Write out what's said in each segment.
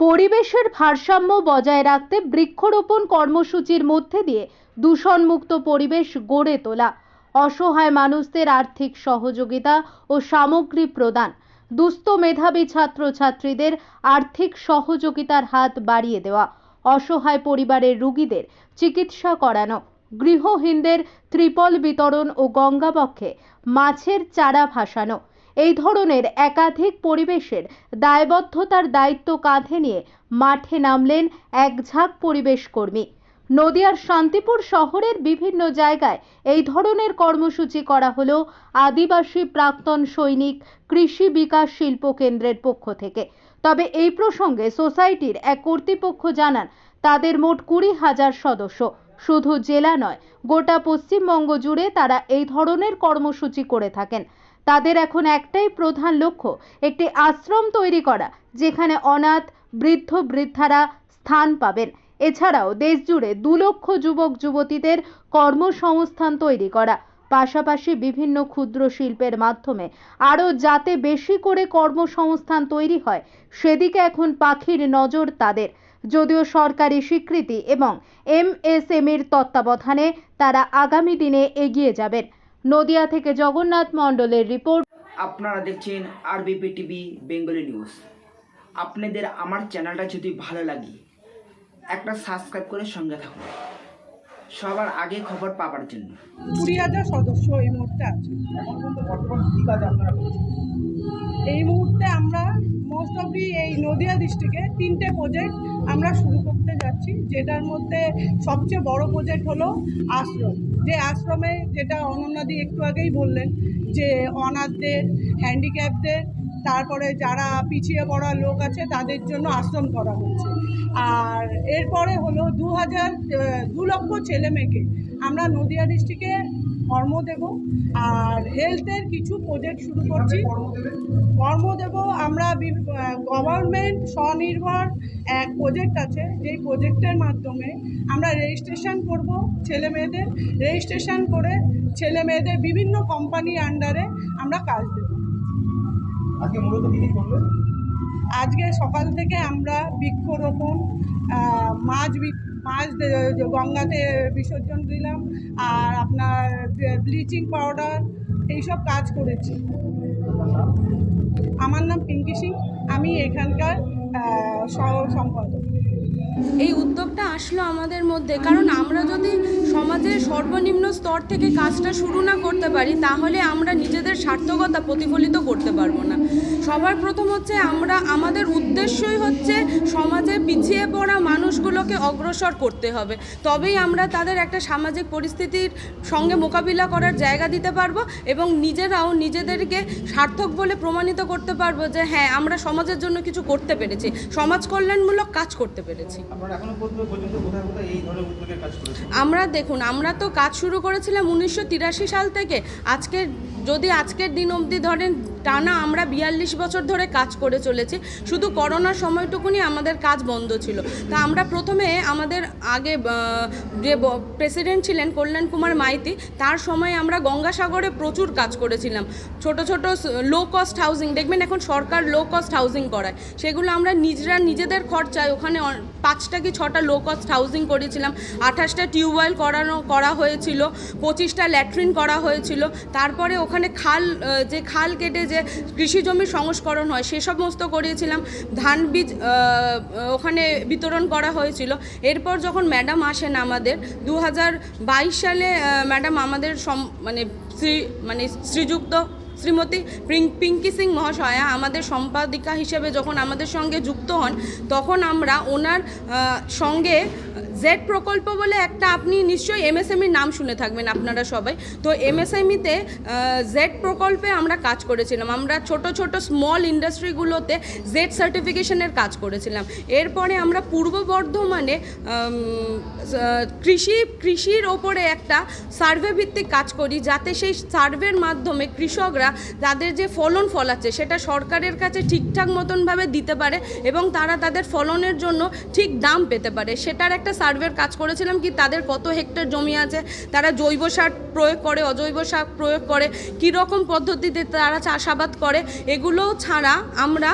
পরিবেশের ভারসাম্য বজায় রাখতে বৃক্ষরোপণ কর্মসূচির মধ্যে দিয়ে দূষণমুক্ত পরিবেশ গড়ে তোলা, অসহায় মানুষদের আর্থিক সহযোগিতা ও সামগ্রী প্রদান, দুস্থ মেধাবী ছাত্রছাত্রীদের আর্থিক সহযোগিতার হাত বাড়িয়ে দেওয়া, অসহায় পরিবারের রুগীদের চিকিৎসা করানো, গৃহহীনদের ত্রিপল বিতরণ ও গঙ্গাবক্ষে মাছের চারা ভাসানো এই ধরনের একাধিক পরিবেশের দায়বদ্ধতার দায়িত্ব কাঁধে নিয়ে মাঠে নামলেন এক ঝাঁক পরিবেশ কর্মী। নদিয়ার শান্তিপুর শহরের বিভিন্ন জায়গায় এই ধরনের কর্মসূচি করা হলো আদিবাসী প্রাক্তন সৈনিক কৃষি বিকাশ শিল্প কেন্দ্রের পক্ষ থেকে। তবে এই প্রসঙ্গে সোসাইটির এক কর্তৃপক্ষ জানান, তাদের মোট কুড়ি হাজার সদস্য। শুধু জেলা নয়, গোটা পশ্চিমবঙ্গ জুড়ে তারা এই ধরনের কর্মসূচি করে থাকেন। তাদের এখন একটাই প্রধান লক্ষ্য, একটি আশ্রম তৈরি করা, যেখানে অনাথ, বৃদ্ধ বৃদ্ধারা স্থান পাবেন। এছাড়াও দেশজুড়ে দু লক্ষ যুবক যুবতীদের কর্মসংস্থান তৈরি করা। পাশাপাশি বিভিন্ন ক্ষুদ্র শিল্পের মাধ্যমে আরও যাতে বেশি করে কর্মসংস্থান তৈরি হয়, সেদিকে এখন পাখির নজর তাদের। যদিও সরকারি স্বীকৃতি এবং এমএসএমইর তত্ত্বাবধানে তারা আগামী দিনে এগিয়ে যাবেন। নদিয়া থেকে জগন্নাথ মণ্ডলের রিপোর্ট। আপনারা দেখছেন আরবিপি টিভি বেঙ্গলি নিউজ। আপনাদের আমার চ্যানেলটা যদি ভালো লাগে একটা সাবস্ক্রাইব করে সঙ্গে থাকুন। সবার আগে খবর পাবার জন্য। কুড়ি হাজার সদস্য এই মুহূর্তে আছে। এই মুহূর্তে আমরা মোস্ট অফ দি এই নদিয়া ডিস্ট্রিক্টে তিনটে প্রজেক্ট আমরা শুরু করতে যাচ্ছি, যেটার মধ্যে সবচেয়ে বড় প্রজেক্ট হলো আশ্রম। যে আশ্রমে যেটা অনন্যাদি একটু আগেই বললেন, যে অনাথদের হ্যান্ডিক্যাপদের তারপরে যারা পিছিয়ে পড়া লোক আছে, তাদের জন্য আশ্রম করা হচ্ছে। আর এরপরে হলো দু হাজার দু লক্ষ ছেলেমেয়েকে আমরা নদিয়া ডিস্ট্রিক্টে কর্ম দেব, আর হেলথের কিছু প্রজেক্ট শুরু করছি। কর্ম দেব, আমরা গভর্নমেন্ট স্বনির্ভর এক প্রজেক্ট আছে, যেই প্রজেক্টের মাধ্যমে আমরা রেজিস্ট্রেশন করব ছেলে মেয়েদের। রেজিস্ট্রেশন করে ছেলে মেয়েদের বিভিন্ন কোম্পানির আন্ডারে আমরা কাজ দেব। আজকে মূলত কি করবেন আজকে সকাল থেকে আমরা বৃক্ষরোপণ মাছ মাছ গঙ্গাতে বিসর্জন দিলাম আর আপনার ব্লিচিং পাউডার, এইসব কাজ করেছি। আমার নাম পিঙ্কি সিং, আমি এখানকার এই উদ্যোগটা আসলো আমাদের মধ্যে, কারণ আমরা যদি সমাজের সর্বনিম্ন স্তর থেকে কাজটা শুরু না করতে পারি, তাহলে আমরা নিজেদের সার্থকতা প্রতিফলিত করতে পারব না। সবার প্রথম হচ্ছে আমরা, আমাদের উদ্দেশ্যই হচ্ছে সমাজে পিছিয়ে পড়া মানুষগুলোকে অগ্রসর করতে হবে। তবেই আমরা তাদের একটা সামাজিক পরিস্থিতির সঙ্গে মোকাবিলা করার জায়গা দিতে পারব এবং নিজেরাও নিজেদেরকে সার্থক বলে প্রমাণিত করতে পারব যে হ্যাঁ আমরা সমাজের জন্য কিছু করতে পেরেছি। সমাজ কল্যাণমূলক কাজ করতে পেরেছি। আমরা দেখুন আমরা তো কাজ শুরু করেছিলাম উনিশশো তিরাশি সাল থেকে। আজকের যদি আজকের দিন অবধি ধরেন টানা আমরা বিয়াল্লিশ বছর ধরে কাজ করে চলেছি, শুধু করোনার সময়টুকুনি আমাদের কাজ বন্ধ ছিল। তা আমরা প্রথমে আমাদের আগে যে প্রেসিডেন্ট ছিলেন কল্যাণ কুমার মাইতি, তার সময় আমরা গঙ্গাসাগরে প্রচুর কাজ করেছিলাম। ছোট ছোট লো কস্ট হাউজিং দেখবেন এখন সরকার লো কস্ট হাউজিং করায়। সেগুলো আমরা নিজেরা নিজেদের খরচায় ওখানে পাঁচটা কি ছটা লো কস্ট হাউজিং করেছিলাম। আঠাশটা টিউবওয়েল করানো, করা হয়েছিল, পঁচিশটা ল্যাট্রিন করা হয়েছিল। তারপরে ওখানে খাল যে খাল কেটে যে কৃষি জমির সংস্করণ হয়, সে সমস্ত করিয়েছিলাম। ধান বীজ ওখানে বিতরণ করা হয়েছিল। এরপর যখন ম্যাডাম আসেন আমাদের দু হাজার বাইশ সালে ম্যাডাম আমাদের সম- মানে শ্রী মানে শ্রীযুক্ত শ্রীমতী পিঙ্কি সিং মহাশয়া আমাদের সম্পাদিকা হিসেবে যখন আমাদের সঙ্গে যুক্ত হন, তখন আমরা ওনার সঙ্গে জেড প্রকল্প বলে একটা আপনি নিশ্চয়ই এমএসএমইর নাম শুনে থাকবেন আপনারা সবাই। তো এমএসএমইতে জেড প্রকল্পে আমরা কাজ করেছিলাম। আমরা ছোট ছোট স্মল ইন্ডাস্ট্রিগুলোতে জেড সার্টিফিকেশনের কাজ করেছিলাম। এরপরে আমরা পূর্ব বর্ধমানে কৃষি, কৃষির ওপরে একটা সার্ভে ভিত্তিক কাজ করি, যাতে সেই সার্ভের মাধ্যমে কৃষকরা কৃষকরা তাদের যে ফলন ফলাচ্ছে, সেটা সরকারের কাছে ঠিকঠাক মতনভাবে দিতে পারে এবং তারা তাদের ফলনের জন্য ঠিক দাম পেতে পারে। সেটার একটা সার্ভের কাজ করেছিলাম কি তাদের কত হেক্টর জমি আছে তারা জৈব সার প্রয়োগ করে অজৈব সার প্রয়োগ করে কী রকম পদ্ধতিতে তারা চাষাবাদ করে এগুলো ছাড়া আমরা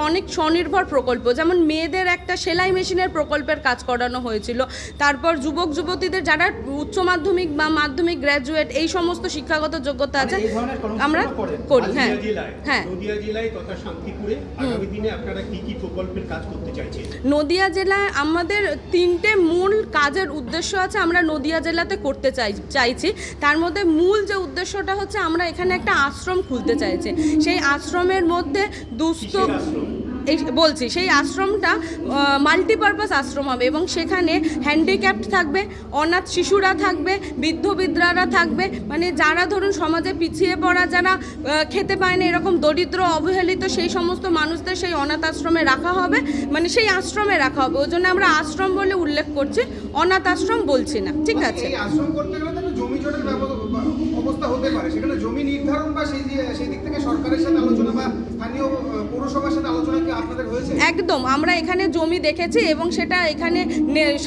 অনেক স্বনির্ভর প্রকল্প যেমন মেয়েদের একটা সেলাই মেশিনের প্রকল্পের কাজ করানো হয়েছিল তারপর যুবক যুবতীদের যারা উচ্চ মাধ্যমিক বা মাধ্যমিক গ্র্যাজুয়েট এই সমস্ত শিক্ষাগত যোগ্যতা আছে মানে কর্মসূচি আমরা করি হ্যাঁ হ্যাঁ। নদিয়া জেলায় আমাদের শান্তিপুরে তিনটে মূল কাজের উদ্দেশ্য আছে আমরা নদিয়া জেলাতে করতে চাই, চাইছি। তার মধ্যে মূল যে উদ্দেশ্যটা হচ্ছে আমরা এখানে একটা আশ্রম খুলতে চাইছি। সেই আশ্রমের মধ্যে দুস্থ বলছি সেই আশ্রমটা মাল্টিপারপাস আশ্রম হবে এবং সেখানে হ্যান্ডিক্যাপ্ট থাকবে অনাথ শিশুরা থাকবে বৃদ্ধ বৃদ্ধারা থাকবে। মানে যারা ধরুন সমাজে পিছিয়ে পড়া যারা খেতে পায় না এরকম দরিদ্র অবহেলিত সেই সমস্ত মানুষদের সেই অনাথ আশ্রমে রাখা হবে। মানে সেই আশ্রমে রাখা হবে। ওই জন্য আমরা আশ্রম বলে উল্লেখ করছি অনাথ আশ্রম বলছি না। ঠিক আছে? আশ্রম করতে গেলে জমি জটের অবস্থা হতে পারে। সেখানে জমি নির্ধারণ বা সেই সেই দিক থেকে সরকারের সাথে আলোচনা বা স্থানীয় পৌরসভার সাথে আলোচনা একদম আমরা এখানে জমি দেখেছি এবং সেটা এখানে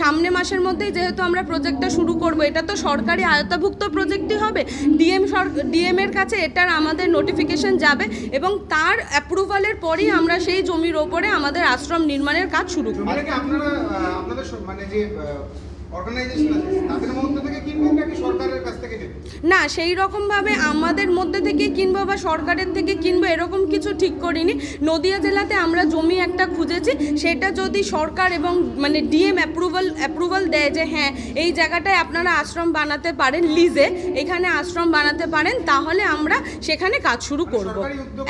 সামনে মাসের মধ্যে যেহেতু আমরা প্রজেক্টটা শুরু করব এটা তো সরকারি আয়তাভুক্ত প্রজেক্টই হবে। ডিএম ডিএম এর কাছে এটার আমাদের নোটিফিকেশন যাবে এবং তার অ্যাপ্রুভালের পরেই আমরা সেই জমির ওপরে আমাদের আশ্রম নির্মাণের কাজ শুরু করব। আপনারা আপনাদের মানে যে অর্গানাইজেশন আছে তাদের মধ্যে থেকে কিনবেন নাকি সরকারের কাছ থেকে দেবেন না সেই রকমভাবে আমাদের মধ্যে থেকে কিনবো বা সরকারের থেকে কিনবো এরকম কিছু ঠিক করিনি। নদিয়া জেলাতে আমরা জমি একটা খুঁজেছি সেটা যদি সরকার এবং মানে ডিএম অ্যাপ্রুভাল অ্যাপ্রুভাল দেয় যে হ্যাঁ এই জায়গাটায় আপনারা আশ্রম বানাতে পারেন লিজে এখানে আশ্রম বানাতে পারেন তাহলে আমরা সেখানে কাজ শুরু করব।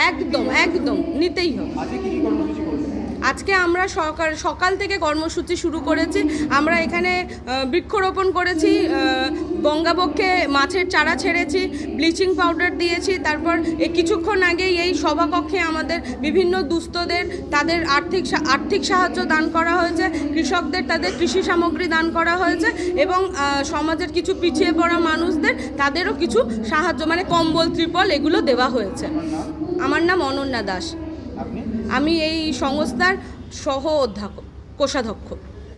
একদম একদম নিতেই হবে। আজকে আমরা সকাল সকাল থেকে কর্মসূচি শুরু করেছি। আমরা এখানে বৃক্ষরোপণ করেছি আহ, গঙ্গাবক্ষে মাছের চারা ছেড়েছি ব্লিচিং পাউডার দিয়েছি তারপর কিছুক্ষণ আগেই এই সভাকক্ষে আমাদের বিভিন্ন দুস্থদের তাদের আর্থিক আর্থিক সাহায্য দান করা হয়েছে কৃষকদের তাদের কৃষি সামগ্রী দান করা হয়েছে এবং সমাজের কিছু পিছিয়ে পড়া মানুষদের তাদেরও কিছু সাহায্য মানে কম্বল ত্রিপল এগুলো দেওয়া হয়েছে। আমার নাম অনন্যা দাস। আমি এই সংস্থার সহ অধ্যাপক কোষাধ্যক্ষ।